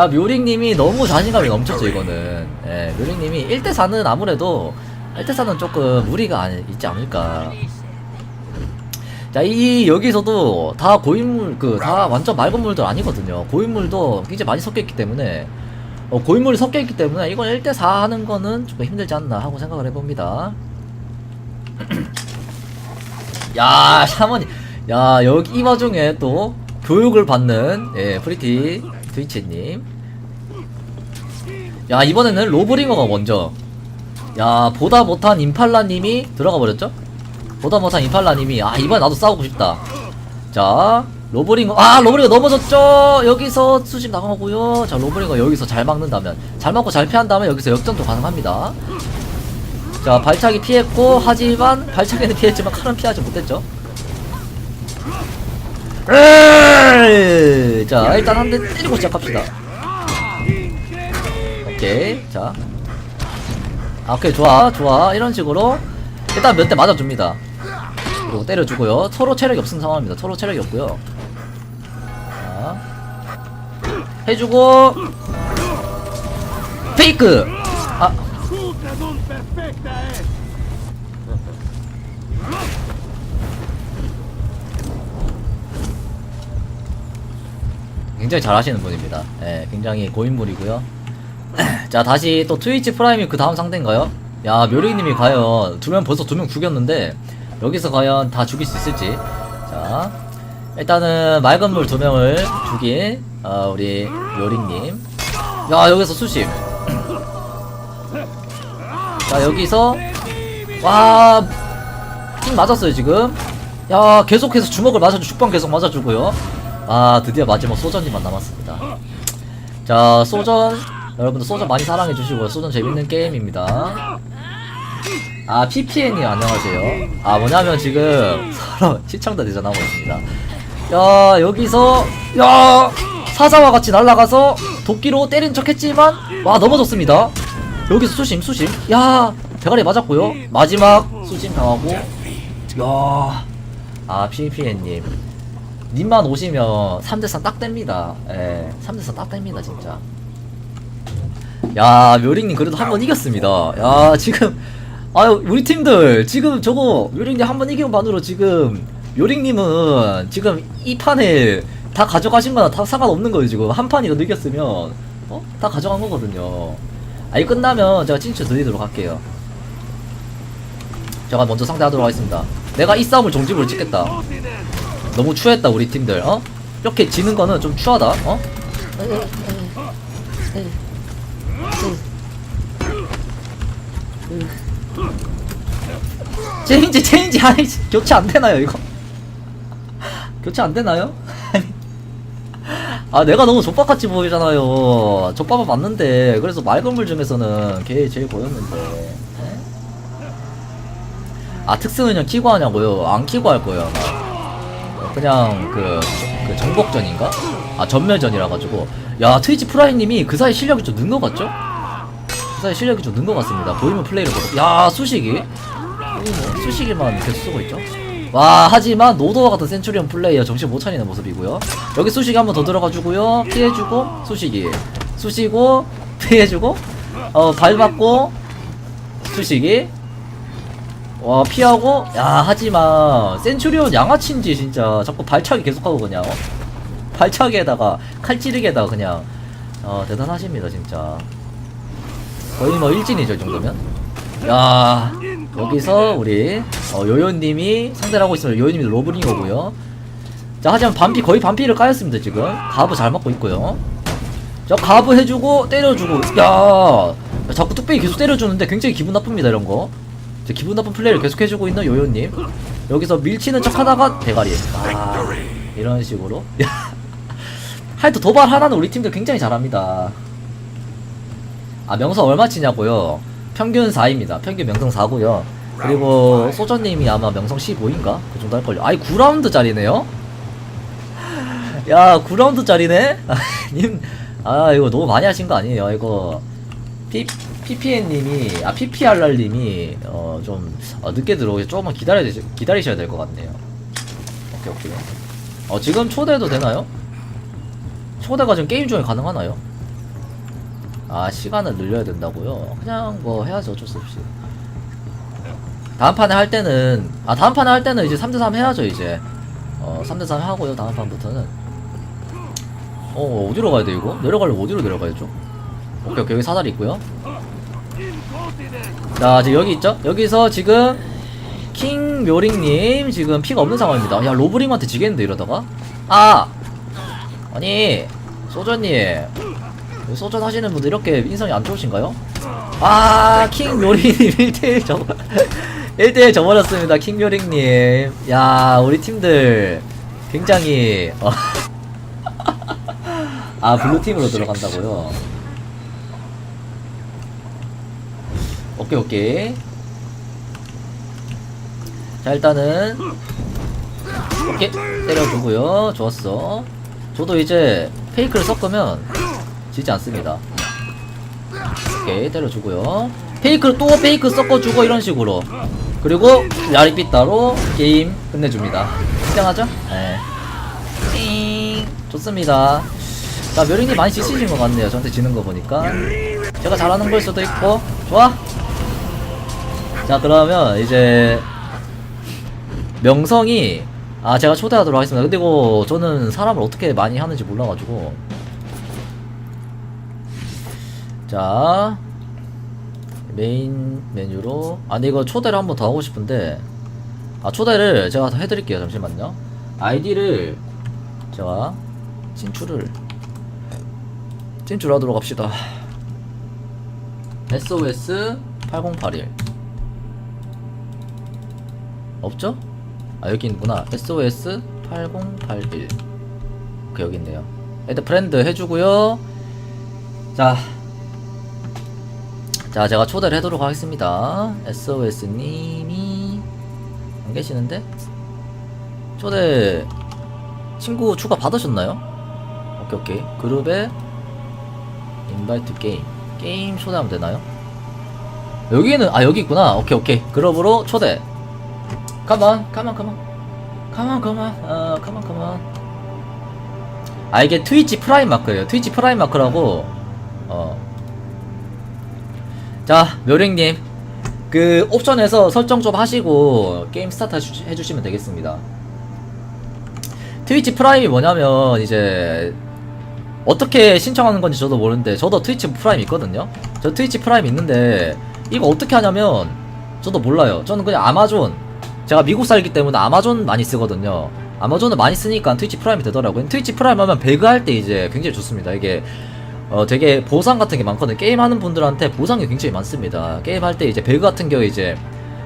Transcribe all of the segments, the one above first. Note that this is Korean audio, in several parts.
자 묘링님이 너무 자신감이 넘쳤죠 이거는. 예 묘링님이 1대4는 아무래도 1대4는 조금 무리가 아니, 있지 않을까. 자 이 여기서도 다 고인물 그 다 완전 맑은 물들 아니거든요. 고인물도 굉장히 많이 섞여있기 때문에 어, 고인물이 섞여있기 때문에 이건 1대4 하는 거는 조금 힘들지 않나 하고 생각을 해봅니다. 야 샤머니. 야 여기 이 와중에 또 교육을 받는 예 프리티 트위치님 야 이번에는 로브링어가 먼저. 야 보다 못한 임팔라님이 들어가 버렸죠? 보다 못한 임팔라님이 아 이번에 나도 싸우고 싶다. 자 로브링어 아 로브링어 넘어졌죠? 여기서 수집 나가고요. 자 로브링어 여기서 잘 막는다면 잘 막고 잘 피한다면 여기서 역전도 가능합니다. 자 발차기 피했고 하지만 발차기는 피했지만 칼은 피하지 못했죠? 에이! 자 일단 한 대 때리고 시작합시다 오케이. 자. 아, 오케이. 좋아 좋아. 이런 식으로 일단 몇 대 맞아줍니다. 그리고 때려주고요. 서로 체력이 없는 상황입니다. 서로 체력이 없고요. 자. 해주고. 페이크! 아! 굉장히 잘하시는 분입니다. 예, 굉장히 고인물이고요. 자, 다시 또 트위치 프라임이 그 다음 상대인가요? 야, 묘리님이 과연 두 명 벌써 두 명 죽였는데 여기서 과연 다 죽일 수 있을지. 자, 일단은 맑은 물 두 명을 죽인 어, 우리 묘리님. 야, 여기서 수심. 자, 여기서 와, 킹 맞았어요 지금. 야, 계속해서 주먹을 맞아주, 죽방 계속 맞아주고요. 아 드디어 마지막 소전이만 남았습니다 자 소전 여러분들 소전 많이 사랑해 주시고요. 소전 재밌는 게임입니다. 아 PPN이 안녕하세요. 아 뭐냐면 지금 서로 시청자 대전 하고 있습니다. 야 여기서 야 사자와 같이 날아가서 도끼로 때린 척 했지만 와 넘어졌습니다. 여기서 수심 수심. 야 대가리 맞았고요. 마지막 수심 당하고. 야 아 PPN님. 님만 오시면 3대3 딱 됩니다. 예, 3대3 딱 됩니다, 진짜. 야, 묘링님 그래도 한 번 이겼습니다. 야, 지금, 아유, 우리 팀들, 지금 저거, 묘링님 한 번 이긴 반으로 지금, 묘링님은 지금 이 판에 다 가져가신 거나 다 상관없는 거예요, 지금. 한 판이라도 이겼으면, 어? 다 가져간 거거든요. 아이, 끝나면 제가 진짜 드리도록 할게요. 제가 먼저 상대하도록 하겠습니다. 내가 이 싸움을 종집으로 찍겠다. 너무 추했다 우리 팀들 어? 이렇게 지는 거는 좀 추하다 어? 체인지 체인지 아니 교체 안 되나요 이거? 교체 안 되나요? 아 내가 너무 족밥같이 보이잖아요 족밥은 맞는데 그래서 맑은 물 중에서는 걔 제일 보였는데 네? 아 특승은 그냥 키고 하냐고요? 안 키고 할 거예요 아마 그냥 그, 그 정복전인가? 아 전멸전이라 가지고 야 트위치 프라이님이 그 사이 실력이 좀 는 것 같죠? 그 사이 실력이 좀 는 것 같습니다. 보이면 플레이를 보고. 야 수식이? 뭐 수식이만 계속 쓰고 있죠? 와 하지만 노도와 같은 센츄리온 플레이어 정신 못 차리는 모습이고요. 여기 수식이 한 번 더 들어가주고요. 피해주고 수식이. 수시고 피해주고 어 밟았고 수식이. 와 피하고 야 하지만 센츄리온 양아치인지 진짜 자꾸 발차기 계속하고 그냥 어? 발차기에다가 칼 찌르기에다가 그냥 어 대단하십니다 진짜 거의 뭐 일진이죠 이 정도면? 야 여기서 우리 어, 요요님이 상대를 하고 있습니다. 요요님이 로브링이고요. 자 하지만 반피 거의 반피를 까였습니다 지금. 가브 잘 맞고 있고요. 자 가브 해주고 때려주고 야 자꾸 뚝배기 계속 때려주는데 굉장히 기분 나쁩니다 이런거. 자, 기분 나쁜 플레이를 계속 해주고 있는 요요님. 여기서 밀치는 척 하다가 대가리. 아 이런 식으로. 하여튼 도발 하나는 우리 팀들 굉장히 잘합니다 아 명성 얼마 치냐고요 평균 4입니다 평균 명성 4고요 그리고 소저님이 아마 명성 15인가? 그 정도 할걸요 아이 9라운드짜리네요? 야 9라운드짜리네? 님, 아 이거 너무 많이 하신 거 아니에요 이거 P, PPN님이 아 PPRR님이 어좀 어, 늦게 들어오게 조금만 기다려 기다리셔야 될 것 같네요 오케이 오케이 어 지금 초대도 되나요? 초대가 지금 게임 중에 가능하나요? 아 시간을 늘려야 된다고요? 그냥 뭐 해야죠 어쩔 수 없이 다음 판에 할 때는 아 다음 판에 할 때는 이제 3대3 해야죠 이제 어 3대3 하고요 다음 판부터는 어 어디로 가야 돼 이거? 내려가려면 어디로 내려가야죠? 오케이 오케이 여기 사다리 있고요! 자 지금 여기 있죠? 여기서 지금 킹 묘링님 지금 피가 없는 상황입니다 야 로브링한테 지겠는데 이러다가 아 아니 소전님 소전 하시는 분들 이렇게 인성이 안 좋으신가요? 아킹 묘링님 1대1 져 1대1 져버렸습니다 킹 묘링님. 야 우리 팀들 굉장히 어. 아 블루팀으로 들어간다고요? 오케이 오케이. 자 일단은 오케이 때려주고요. 좋았어. 저도 이제 페이크를 섞으면 지지 않습니다. 오케이 때려주고요. 페이크를 또 페이크 섞어주고 이런 식으로. 그리고 야리빛 따로 게임 끝내줍니다. 인정하죠? 네. 띵. 좋습니다. 자 묘링님 많이 지치신 것 같네요. 저한테 지는 거 보니까. 제가 잘하는 걸 수도 있고. 좋아. 자 그러면 이제 명성이 아 제가 초대하도록 하겠습니다. 근데 이거 저는 사람을 어떻게 많이 하는지 몰라가지고 자 메인 메뉴로. 아 근데 이거 초대를 한 번 더 하고 싶은데. 아 초대를 제가 더 해드릴게요. 잠시만요. 아이디를 제가 진출을 진출하도록 합시다. SOS 8081 없죠? 아 여기 있구나. SOS 8081 그 여기 있네요. 일단 브랜드 해주고요. 자 자, 제가 초대를 해도록 하겠습니다. SOS님이 안 계시는데? 초대 친구 추가 받으셨나요? 오케이, 오케이. 그룹에 인바이트 게임. 게임 초대하면 되나요? 여기는, 아, 여기 있구나. 오케이, 오케이. 그룹으로 초대. 가만, 가만, 가만. 가만, 가만. 어, 가만, 가만. 아, 이게 트위치 프라임 마크예요. 트위치 프라임 마크라고, 어, 자, 묘랭님. 그 옵션에서 설정 좀 하시고 게임 스타트 해주, 해주시면 되겠습니다. 트위치 프라임이 뭐냐면 이제 어떻게 신청하는 건지 저도 모르는데 저도 트위치 프라임 있거든요. 저 트위치 프라임 있는데 이거 어떻게 하냐면 저도 몰라요. 저는 그냥 아마존 제가 미국 살기 때문에 아마존 많이 쓰거든요. 아마존을 많이 쓰니까 트위치 프라임이 되더라고요. 트위치 프라임 하면 배그 할 때 이제 굉장히 좋습니다. 이게 어 되게 보상 같은 게 많거든요. 게임하는 분들한테 보상이 굉장히 많습니다. 게임할 때 이제 배그 같은 경우 이제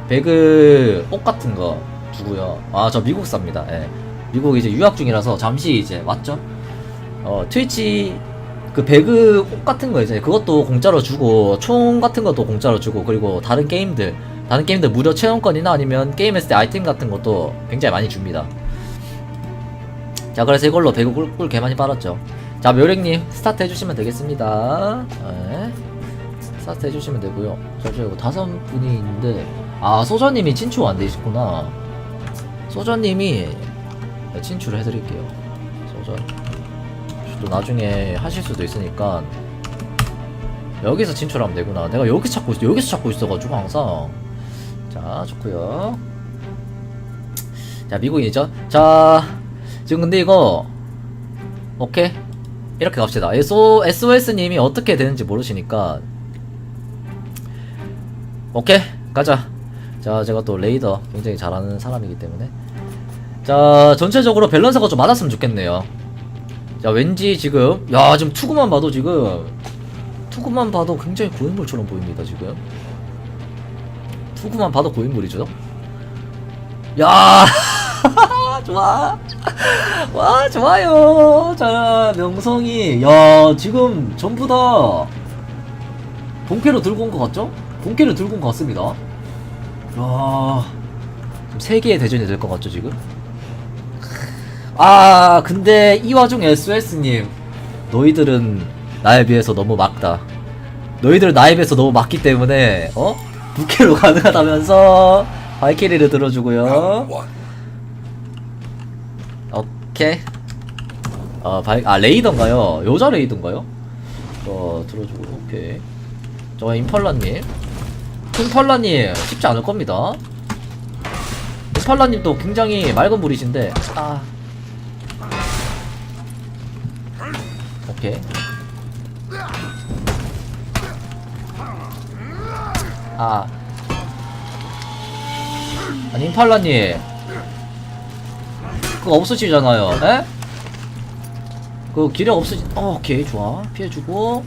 배그 옷 같은 거 주고요. 아 저 미국 삽니다. 예. 미국 이제 유학 중이라서 잠시 이제 왔죠. 어 트위치 그 배그 옷 같은 거 이제 그것도 공짜로 주고 총 같은 것도 공짜로 주고 그리고 다른 게임들 다른 게임들 무료 체험권이나 아니면 게임했을 때 아이템 같은 것도 굉장히 많이 줍니다. 자 그래서 이걸로 배그 꿀, 꿀 개 많이 빨았죠. 자 묘랭님 스타트 해주시면 되겠습니다. 네. 스타트 해주시면 되고요. 잠시만 이거 다섯 분이 있는데 아 소저님이 친추 안 되시구나. 소저님이 네, 친추를 해드릴게요. 소저. 또 나중에 하실 수도 있으니까 여기서 진출하면 되구나. 내가 여기 찾고 있어. 여기서 찾고 있어가지고 항상. 자 좋고요. 자 미국인이죠. 자 지금 근데 이거 오케이 이렇게 갑시다. SO, SOS님이 어떻게 되는지 모르시니까 오케이 가자. 자 제가 또 레이더 굉장히 잘하는 사람이기 때문에 자 전체적으로 밸런스가 좀 맞았으면 좋겠네요. 자 왠지 지금 야 지금 투구만 봐도 지금 투구만 봐도 굉장히 고인물처럼 보입니다 지금. 투구만 봐도 고인물이죠. 야 좋아. 와 좋아요 자 명성이 야 지금 전부 다 본캐로 들고 온 것 같죠? 본캐를 들고 온 것 같습니다 야 지금 세계의 대전이 될 것 같죠 지금? 아 근데 이 와중에 SOS님 너희들은 나에 비해서 너무 막다 너희들 나에 비해서 너무 막기 때문에 어? 부캐로 가능하다면서 발키리를 들어주고요 오케이. 어, 발, 아, 레이던가요? 여자 레이던가요? 어 들어주고 오케이. 저 임팔라님. 임팔라님 쉽지 않을 겁니다. 임팔라님도 굉장히 맑은 물이신데. 아. 오케이. 아. 아니 임팔라님 그거 없으시잖아요. 에? 그 기력 없으시 어, 오케이 좋아. 피해주고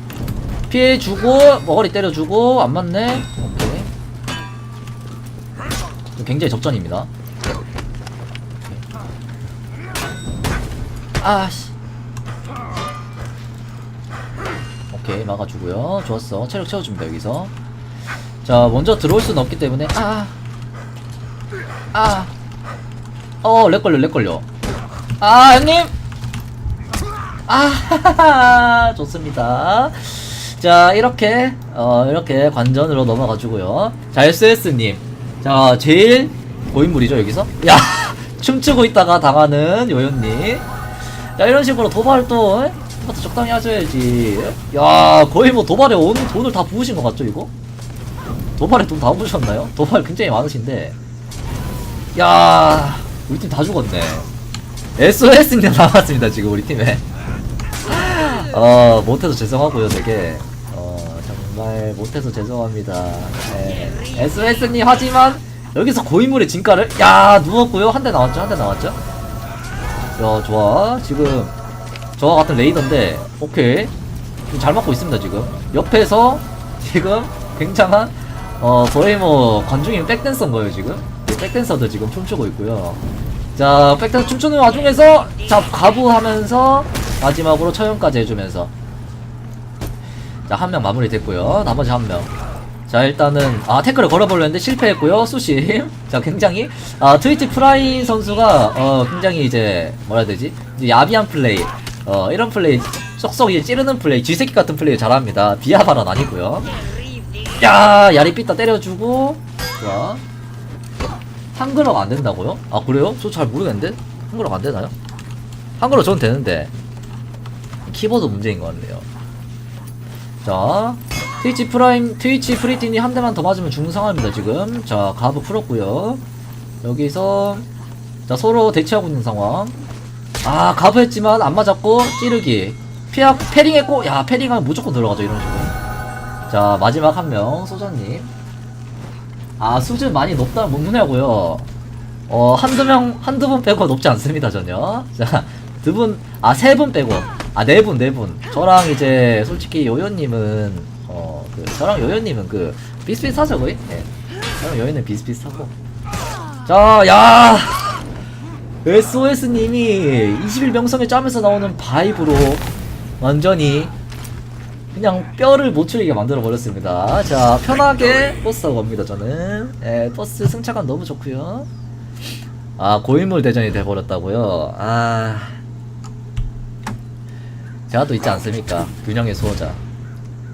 피해주고 머리 때려주고 안 맞네. 오케이. 굉장히 적전입니다. 아씨. 오케이 막아주고요. 좋았어. 체력 채워줍니다 여기서. 자 먼저 들어올 수는 없기 때문에 아아 어 렉 걸려 렉 걸려. 아 형님! 아 좋습니다. 자 이렇게 어 이렇게 관전으로 넘어가지고요. 자 SS님. 자 제일 고인물이죠 여기서? 야 춤추고 있다가 당하는 요요님. 야 이런 식으로 도발도 에? 이것도 적당히 하셔야지. 야 거의 뭐 도발에 온 돈을 다 부으신 것 같죠 이거? 도발에 돈 다 부으셨나요? 도발 굉장히 많으신데. 야 우리 팀 다 죽었네. SOS님 남았습니다 지금 우리 팀에. 어 못해서 죄송하고요 되게. 어 정말 못해서 죄송합니다. 네. SOS님 하지만 여기서 고인물의 진가를 야 누웠고요. 한 대 나왔죠? 한 대 나왔죠? 야 좋아. 지금 저와 같은 레이더인데 오케이. 좀잘 맞고 있습니다 지금. 옆에서 지금 굉장한 어 거의 뭐 관중이 백댄서인 거예요 지금. 이 백댄서도 지금 춤추고 있고요. 자 백댄서 춤추는 와중에서 자 가부하면서 마지막으로 처형까지 해주면서. 자 한 명 마무리 됐고요. 나머지 한 명 자 일단은 아 태클을 걸어보려는데 실패했고요. 수심. 자 굉장히 아 트위치 프라이 선수가 어 굉장히 이제 뭐라 해야 되지? 야비한 플레이. 어 이런 플레이 쏙쏙 이제 찌르는 플레이 쥐새끼 같은 플레이 잘합니다. 발언 아니고요. 야 야리 삐따 때려주고 좋아 한글어가 안 된다고요? 아 그래요? 저 잘 모르겠는데? 한글어가 안 되나요? 한글어 전 되는데. 키보드 문제인 것 같네요. 자 트위치 프라임 트위치 프리틴이 한 대만 더 맞으면 죽는 상황입니다 지금. 자 가브 풀었고요. 여기서 자 서로 대치하고 있는 상황. 아 가브 했지만 안 맞았고 찌르기. 피하 패링했고 야 패링하면 무조건 들어가죠 이런 식으로. 자 마지막 한 명 소자님 아 수준 많이 높다는 못 누냐고요? 어 한두 명 한두 분 빼고 높지 않습니다 전혀. 자두 분아 세 분 빼고. 아 네 분 네 분. 저랑 이제 솔직히 요요님은 어그 저랑 요요님은 그 비슷비슷하죠 거의? 예 저랑 요요는 비슷비슷하고. 자야! SOS님이 21명성의 짬에서 나오는 바이브로 완전히 그냥 뼈를 못 추리게 만들어 버렸습니다. 자 편하게 버스 타고 갑니다 저는. 예, 버스 승차감 너무 좋고요. 아 고인물 대전이 돼 버렸다고요. 아 제가 또 있지 않습니까? 균형의 수호자.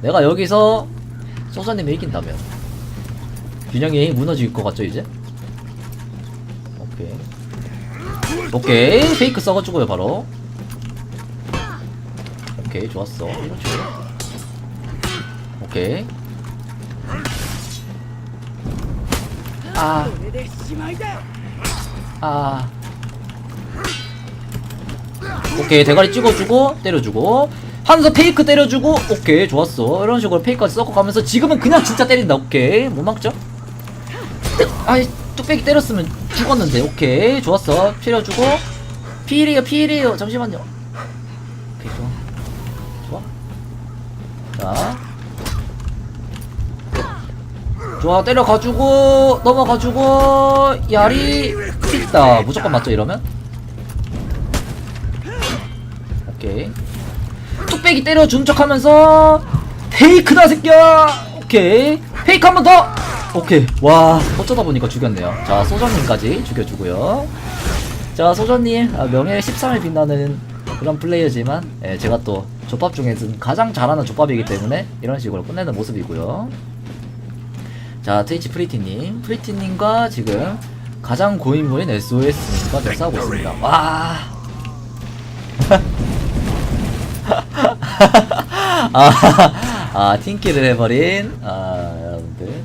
내가 여기서 소사님이 이긴다면 균형이 무너질 것 같죠 이제? 오케이. 오케이 페이크 써가지고요 바로. 오케이 좋았어. 식으로. 오케이 아. 아. 오케이, 대가리 찍어주고, 때려주고. 한서 페이크 때려주고, 오케이, 좋았어. 이런 식으로 페이크까지 섞어 가면서 지금은 그냥 진짜 때린다, 오케이. 못 막죠? 아이, 뚝배기 때렸으면 죽었는데, 오케이. 좋았어. 피려주고 피리요 피리요 잠시만요. 오케이, 좋아. 좋아. 자. 좋아 때려가지고 넘어가지고 야리 pis다. 무조건 맞죠 이러면? 오케이. 뚝배기 때려준 척 하면서 페이크다 새끼야! 오케이. 페이크 한 번 더! 오케이. 와 어쩌다 보니까 죽였네요. 자 소전님까지 죽여주고요. 자 소전님 아, 명예 13을 빛나는 그런 플레이어지만 예, 제가 또 족밥 중에서 가장 잘하는 족밥이기 때문에 이런 식으로 끝내는 모습이고요 자, 트위치 프리티님. 프리티님과 지금 가장 고인물인 SOS님과 좀 싸우고 있습니다. 와. 아, 아 팀킬을 해버린 아 여러분들.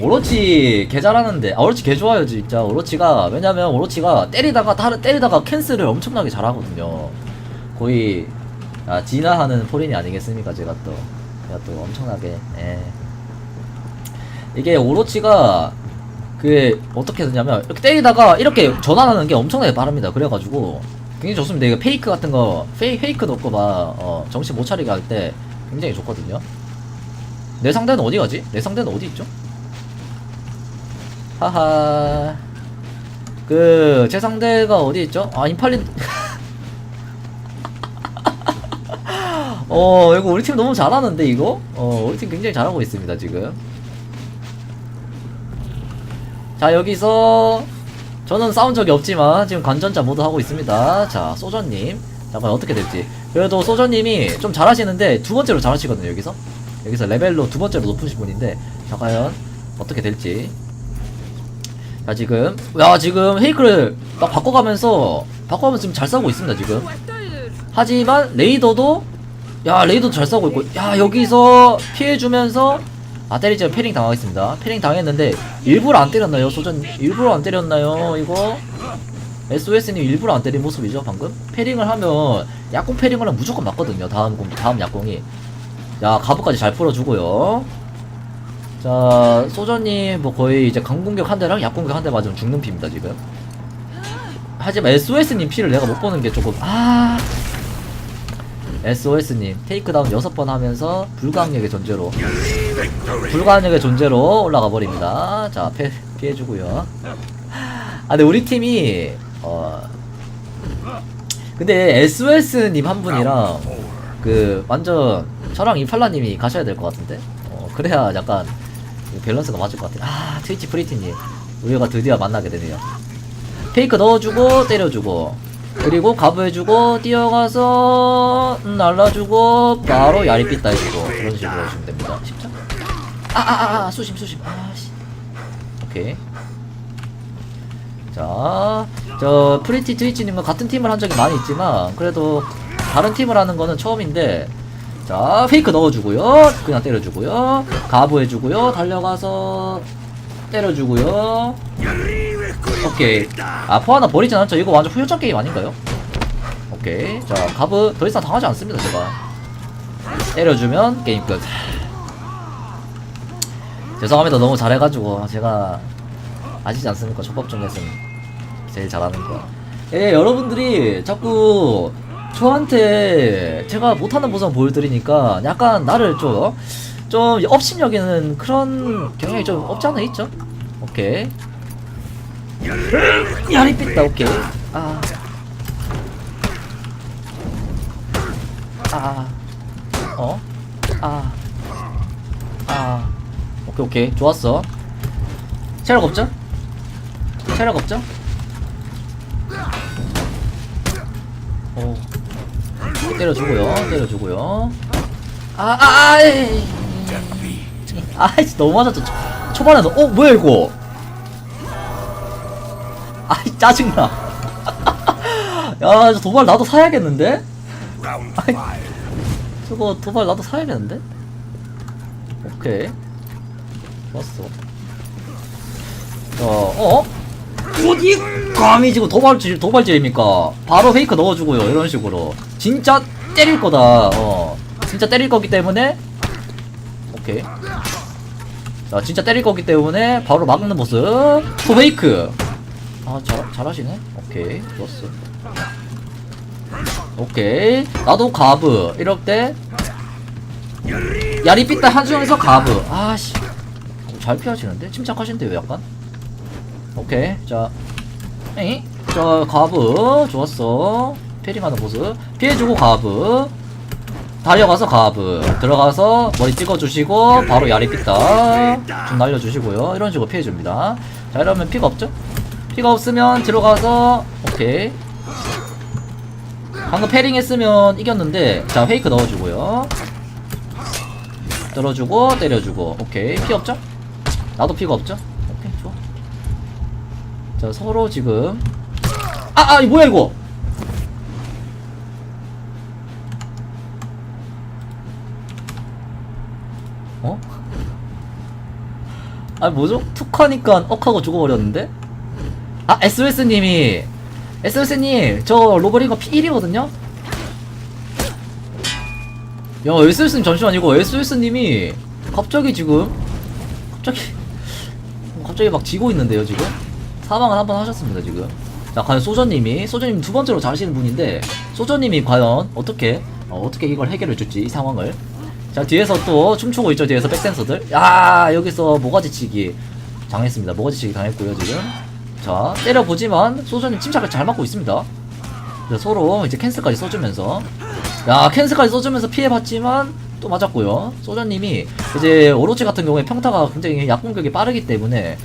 오로치 개 잘하는데 아 오로치 개 좋아요 진짜 오로치가 왜냐면 오로치가 때리다가 다른 때리다가 캔슬을 엄청나게 잘하거든요 거의 아, 진화하는 포린이 아니겠습니까 제가 또 제가 또 엄청나게 예. 이게 오로치가 그 어떻게 되냐면 이렇게 때리다가 이렇게 전환하는 게 엄청나게 빠릅니다 그래가지고 굉장히 좋습니다 이거 페이크 같은 거 페이, 페이크 넣고 막 어, 정신 못 차리게 할 때 굉장히 좋거든요 내 상대는 어디 가지? 내 상대는 어디 있죠? 하하 그 제 상대가 어디 있죠? 아 인팔린 어 이거 우리 팀 너무 잘하는데 이거? 어 우리 팀 굉장히 잘하고 있습니다 지금 자 여기서 저는 싸운 적이 없지만 지금 관전자 모드 하고 있습니다. 자 소저님. 잠깐 어떻게 될지. 그래도 소저님이 좀 잘하시는데 두 번째로 잘하시거든요 여기서. 여기서 레벨로 두 번째로 높으신 분인데 자 과연 어떻게 될지. 자 지금 야 지금 헤이크를 막 바꿔가면서 바꿔가면서 지금 잘 싸우고 있습니다 지금. 하지만 레이더도 야 레이더도 잘 싸우고 있고 야 여기서 피해주면서 아 때리지 패링 당하겠습니다. 패링 당했는데 일부러 안 때렸나요 소전? 일부러 안 때렸나요 이거? SOS님 일부러 안 때린 모습이죠 방금? 패링을 하면 약공 패링을 하면 무조건 맞거든요 다음 공 다음 약공이. 야 가부까지 잘 풀어주고요. 자 소저님 뭐 거의 이제 강공격 한 대랑 약공격 한 대 맞으면 죽는 피입니다 지금. 하지만 SOS님 피를 내가 못 보는 게 조금 아! SOS님 테이크다운 6번 하면서 불가항력의 존재로 불가항력의 존재로 올라가 버립니다. 자 패, 피해주고요. 아 근데 우리 팀이 어 근데 SOS님 한 분이랑 그 완전 저랑 이팔라님이 가셔야 될 것 같은데? 어 그래야 약간 밸런스가 맞을 것 같아요. 아 트위치 프리티님. 우리가 드디어 만나게 되네요. 페이크 넣어주고 때려주고. 그리고 가부해주고 뛰어가서 음, 날라주고 바로 야리삐따 해주고. 그런 식으로 해주면 됩니다? 아아아 아, 수심 수심. 아씨. 오케이. 자, 저 프리티 트위치님과 같은 팀을 한 적이 많이 있지만 그래도 다른 팀을 하는 거는 처음인데 자 페이크 넣어주고요. 그냥 때려주고요. 가부해주고요. 달려가서 때려주고요. 오케이. 아 포하나 버리진 않죠? 이거 완전 후유장 게임 아닌가요? 오케이. 자 가브 더 이상 당하지 않습니다 제가. 때려주면 게임 끝 죄송합니다 너무 잘해가지고 제가 아시지 않습니까 초밥 중에서는 제일 잘하는 거 예, 여러분들이 자꾸 저한테 제가 못하는 모습 보여드리니까 약간 나를 좀, 좀 업신여기는 그런 경향이 좀 없지 않아 있죠? 오케이. 야리 삐다, 오케이. 아. 아. 어? 아. 아. 오케이, 오케이. 좋았어. 체력 없죠? 체력 없죠? 오. 때려주고요. 때려주고요. 아, 아, 아. 아이씨, 너무 맞았죠. 초, 초반에 너, 어, 뭐야, 이거? 아이, 짜증나. 야, 저 도발 나도 사야겠는데? 아이. 저거 도발 나도 사야겠는데? 오케이. 좋았어. 어, 어? 어디 감히 지금 도발질, 도발질입니까? 바로 페이크 넣어주고요, 이런 식으로. 진짜 때릴 거다, 어. 진짜 때릴 거기 때문에. 오케이. 자, 진짜 때릴 거기 때문에 바로 막는 모습. 또 페이크. 아, 잘, 잘하시네? 오케이. 좋았어. 오케이. 나도 가브. 이럴 때. 야리 삐따 한수영에서 가브. 아씨. 잘 피하시는데? 침착하신데요, 약간? 오케이. 자. 에이. 자, 가브. 좋았어. 패링하는 모습. 피해주고 가브. 달려가서 가브. 들어가서 머리 찍어주시고, 바로 야리 삐따. 좀 날려주시고요. 이런 식으로 피해줍니다. 자, 이러면 피가 없죠? 피가 없으면 들어가서, 오케이. 방금 패링 했으면 이겼는데, 자, 페이크 넣어주고요. 떨어주고, 때려주고. 오케이. 피 없죠? 나도 피가 없죠? 오케이, 좋아. 자, 서로 지금. 아, 아, 이 뭐야, 이거? 어? 아니 뭐죠? 툭 하니까 억 하고 죽어버렸는데? 아 SOS님이 SOS님 저 로버링거 P1이거든요? 야 SOS님 잠시만 이거 SOS님이 갑자기 지금 갑자기 갑자기 막 지고 있는데요 지금? 사망을 한 번 하셨습니다 지금. 자 과연 소저님이 소저님 두 번째로 잘하시는 분인데 소저님이 과연 어떻게 어, 어떻게 이걸 해결해 줄지 이 상황을. 자 뒤에서 또 춤추고 있죠 뒤에서 백댄서들. 야 여기서 모가지치기 당했습니다. 모가지치기 당했고요 지금. 자 때려보지만 소저님 침착을 잘 맞고 있습니다. 자, 서로 이제 캔슬까지 써주면서. 야 캔슬까지 써주면서 피해봤지만 또 맞았고요. 소저님이 이제 오로치 같은 경우에 평타가 굉장히 약공격이 빠르기 때문에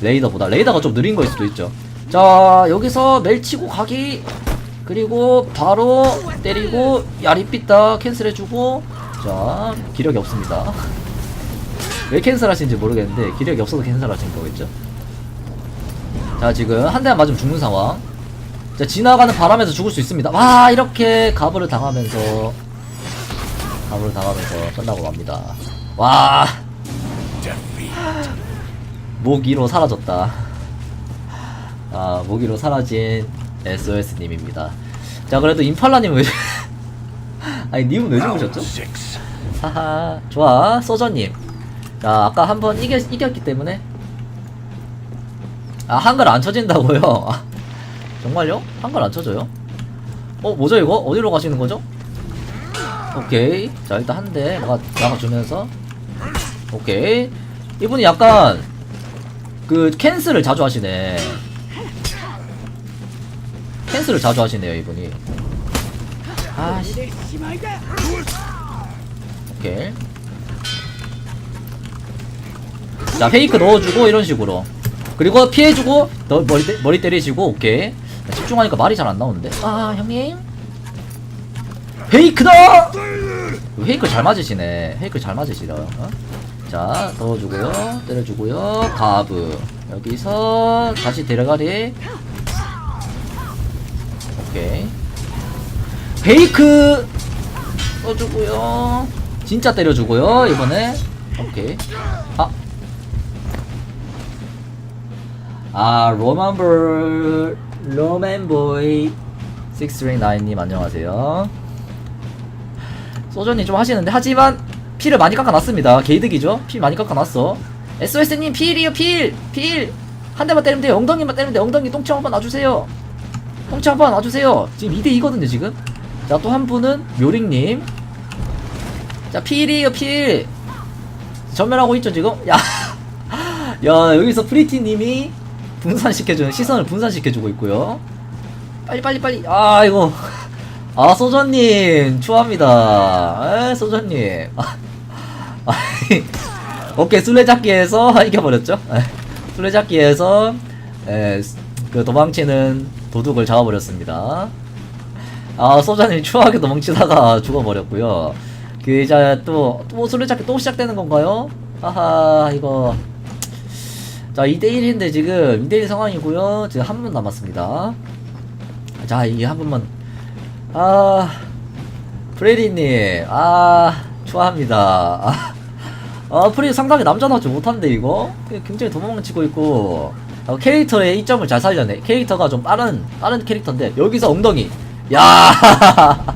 레이더보다 레이더가 좀 느린 거일 수도 있죠. 자 여기서 멜치고 가기. 그리고 바로 때리고 야리삐딱 캔슬해주고. 자 기력이 없습니다. 왜 캔슬하신지 모르겠는데 기력이 없어서 캔슬하신 거겠죠. 자 지금 한 대만 맞으면 죽는 상황. 자 지나가는 바람에서 죽을 수 있습니다. 와 이렇게 가브를 당하면서 가브를 당하면서 끝나고 맙니다 와. 모기로 사라졌다. 아, 모기로 사라진 SOS님입니다. 자, 그래도 임팔라님은 왜, 아니, 님은 왜 죽으셨죠? 하하, 좋아, 소저님. 자, 아까 한 번 이겼, 이겼기 때문에. 아, 한글 안 쳐진다고요? 아, 정말요? 한글 안 쳐져요? 어, 뭐죠, 이거? 어디로 가시는 거죠? 오케이. 자, 일단 한 대 나가, 나가주면서. 오케이. 이분이 약간, 그, 캔슬을 자주 하시네. 캔슬을 자주 하시네요, 이분이. 아씨. 오케이. 자, 페이크 넣어주고, 이런 식으로. 그리고 피해주고, 너 머리, 때, 머리 때리시고, 오케이. 자, 집중하니까 말이 잘 안 나오는데. 아, 형님. 페이크다! 페이크 잘 맞으시네. 페이크 잘 맞으시다. 어? 자, 넣어주고요. 때려주고요. 가브. 여기서 다시 데려가리. 오케이. 페이크! 써주고요. 진짜 때려주고요. 이번에. 오케이. 아. 아, 로만볼, 로맨보이 639님 안녕하세요. 소전이 좀 하시는데, 하지만, 피를 많이 깎아놨습니다. 게이득이죠? 피 많이 깎아놨어. SOS님, 필이요, 필! 필! 한 대만 때리면 돼요. 엉덩이만 때리면 돼요. 엉덩이 똥치 한번 놔주세요. 똥치 한번 놔주세요. 지금 2대2거든요, 지금. 자, 또 한 분은 묘링님. 자, 필이요, 필! 전멸하고 있죠, 지금? 야, 야, 여기서 프리티님이 분산시켜주는, 시선을 분산시켜주고 있고요. 빨리, 빨리, 빨리. 아, 이거. 아, 소전님, 추합니다. 에, 소전님. 아, 아니, 오케이, 술래잡기에서 이겨버렸죠? 에, 술래잡기에서, 에, 그 도망치는 도둑을 잡아버렸습니다. 아, 소전님 추하게 도망치다가 죽어버렸고요. 그, 이제 또, 또 술래잡기 또 시작되는 건가요? 하하, 이거. 자, 2대1인데 지금 2대1 상황이고요. 지금 한 분 남았습니다. 자, 이게 한 분만. 아, 프레디님, 아, 좋아합니다. 아, 아 프레디 상당히 남자답지 못한데, 이거? 굉장히 도망치고 있고, 어, 캐릭터의 이점을 잘 살려내. 캐릭터가 좀 빠른, 빠른 캐릭터인데, 여기서 엉덩이. 야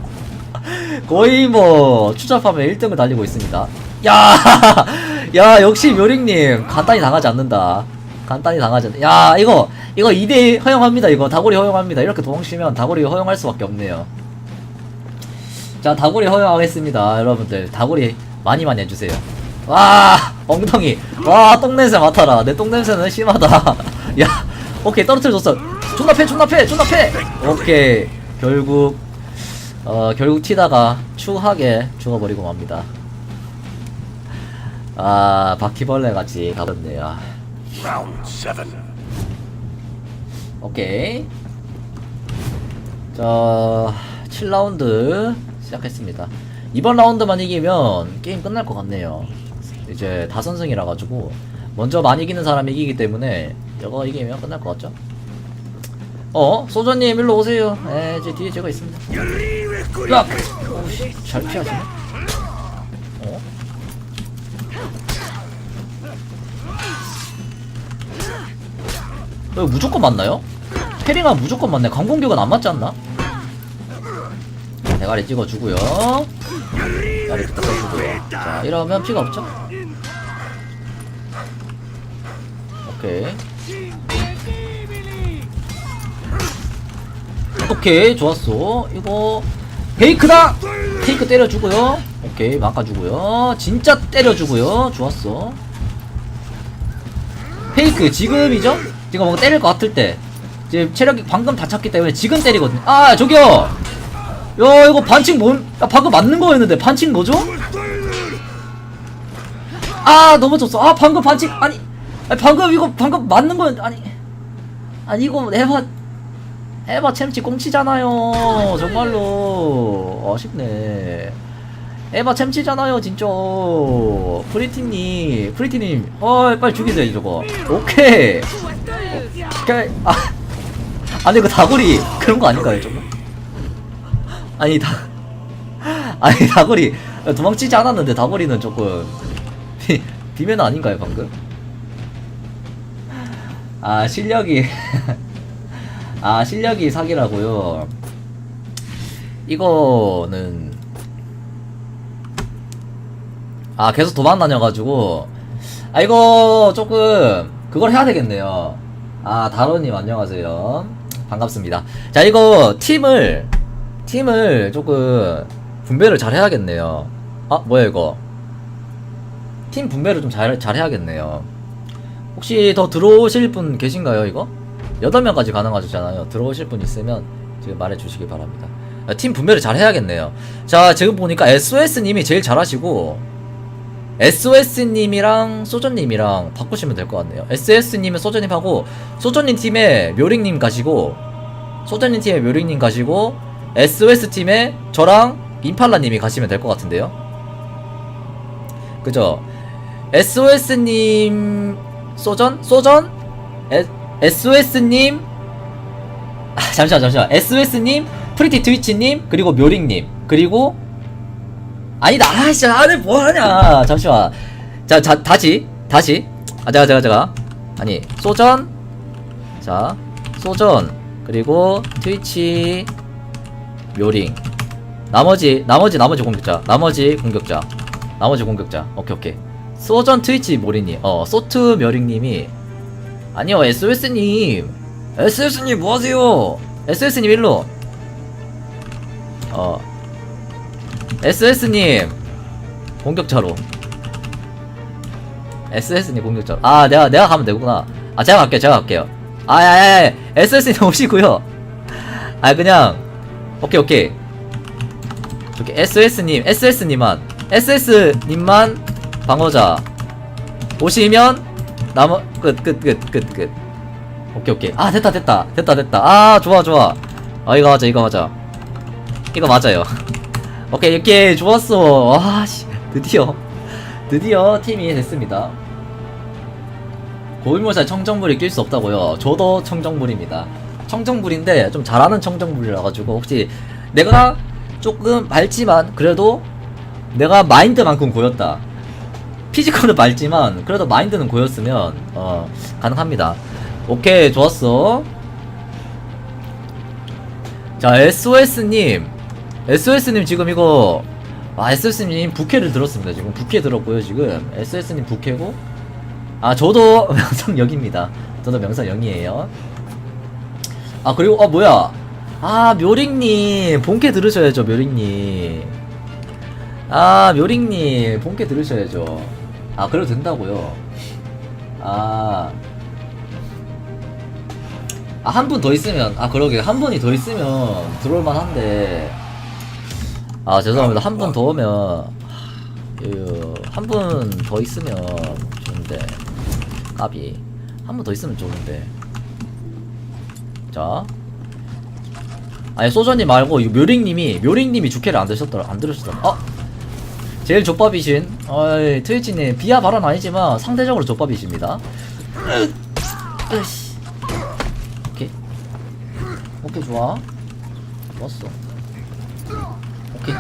거의 뭐, 추잡하면 1등을 달리고 있습니다. 야, 야, 역시 묘링님, 간단히 당하지 않는다. 간단히 당하지 않는다. 야, 이거, 이거 2대 허용합니다, 이거. 다구리 허용합니다. 이렇게 도망치면 다구리 허용할 수 밖에 없네요. 자, 다구리 허용하겠습니다, 여러분들. 다구리 많이 많이 해주세요. 와, 엉덩이. 와, 똥냄새 맡아라. 내 똥냄새는 심하다. 야, 오케이, 떨어뜨려줬어. 존나 패, 존나 패, 존나 패! 오케이. 결국, 어, 결국 튀다가 추하게 죽어버리고 맙니다. 아, 바퀴벌레 같이 가봤네요. Round seven. 오케이. 자, 7라운드 시작했습니다 이번 라운드만 이기면 게임 끝날 것 같네요 이제 다선승이라 가지고 먼저 많이 이기는 사람이 이기기 때문에 이거 이기면 끝날 것 같죠? 어? 소전님 일로 오세요 네, 에제 뒤에 제가 있습니다 으악! 오씨 잘 피하시네 어? 어 이 무조건 맞나요? 캐링은 무조건 맞네 강공격은 안 맞지 않나? 대가리 찍어주고요. 대가리 뜯어주고요. 자 이러면 피가 없죠? 오케이. 오케이 좋았어. 이거 페이크다! 페이크 때려주고요. 오케이 막아주고요. 진짜 때려주고요. 좋았어. 페이크 지금이죠? 지금 뭔가 때릴 것 같을 때. 지금 체력이 방금 다 찼기 때문에 지금 때리거든요. 아 저기요 야 이거 반칙 뭔 야, 방금 맞는 거였는데 반칙 뭐죠? 아 넘어졌어. 아 방금 반칙 아니 방금 이거 방금 맞는 거였는데 아니 아니 이거 에바 에바 챔치 꽁치잖아요 정말로. 아쉽네. 에바 챔치잖아요 진짜. 프리티님 프리티님 어 빨리 죽이세요 저거. 오케이. 오케이. 아 아니 이거 다구리 그런 거 아닌가요 좀 아니 다 아니 다구리 도망치지 않았는데 다구리는 조금 비, 비매너 아닌가요 방금? 아 실력이 아 실력이 사기라고요. 이거는 아 계속 도망 다녀가지고. 아 이거 조금 그걸 해야 되겠네요. 아 다로님 안녕하세요. 반갑습니다. 자 이거 팀을 팀을 조금 분배를 잘 해야겠네요. 아 뭐야 이거? 팀 분배를 좀 잘 잘 해야겠네요. 혹시 더 들어오실 분 계신가요 이거? 8명까지 가능하잖아요. 들어오실 분 있으면 지금 말해 주시기 바랍니다. 아, 팀 분배를 잘 해야겠네요. 자 지금 보니까 SOS님이 제일 잘하시고 SOS님이랑 소저님이랑 바꾸시면 될 것 같네요. SOS님은 소저님하고 소저님 팀에 묘링님 가시고 소저님 팀에 묘링님 가시고 SOS 팀에 저랑 임팔라님이 가시면 될 것 같은데요. 그죠? SOS님 소전? 소전? SOS님? 아, 잠시만 잠시만. SOS님 프리티 트위치님 그리고 묘링님 그리고 아니다 아씨 안에 뭐하냐. 잠시만. 자, 자 다시 다시. 아 제가 제가 제가. 아니 소전. 자 소전. 그리고 트위치 묘링 나머지 나머지 나머지 공격자. 나머지 공격자. 나머지 공격자. 오케이 오케이. 소전 트위치 모리님 어 소트 묘링님이 아니요 SOS님. SOS님 뭐하세요? SOS님 일로. 어. SS님. 공격차로. SS님 공격차로. 아 내가 내가 가면 되구나. 아 제가 갈게요 제가 갈게요. 아야야야 SS님 오시고요. 아 그냥 오케이 오케이. 저기 SS님 SS님만. SS님만 방어자. 오시면 나머 끝끝 끝 끝 끝. 오케이 오케이. 아 됐다 됐다. 됐다 됐다. 아 좋아 좋아. 아 이거 맞아 이거 맞아. 이거 맞아요. 오케이 이렇게 좋았어. 아씨. 드디어. 드디어 팀이 됐습니다. 고인물살 청정물이 낄 수 없다고요. 저도 청정물입니다 청정물인데 좀 잘하는 청정물이라 가지고 혹시 내가 조금 맑지만 그래도 내가 마인드만큼 고였다. 피지컬은 맑지만 그래도 마인드는 고였으면 어 가능합니다. 오케이 좋았어. 자 SOS님. SOS님 지금 이거 아 SOS님 부캐를 들었습니다 지금. 부캐 들었고요 지금. SOS님 부캐고. 아 저도 명성 0입니다. 저도 명성 0이에요 아 그리고 어 뭐야 아 묘링님 본캐 들으셔야죠 묘링님 아 묘링님 본캐 들으셔야죠 아 그래도 된다고요 아 아, 한 분 더 있으면, 아, 그러게. 한 분이 더 있으면 들어올만 한데. 아, 죄송합니다. 한 분 더 오면, 한 분 더 있으면 좋은데. 까비. 한 분 더 있으면 좋은데. 자. 아니, 소전님 말고, 이 묘링님이, 묘링님이 주캐를 안 드셨더라, 안 들으셨더라. 어? 제일 족밥이신, 어이, 트위치님, 비하 발언 아니지만 상대적으로 족밥이십니다. 으이씨. 오케이. 오케이, 좋아. 좋았어. 오케이.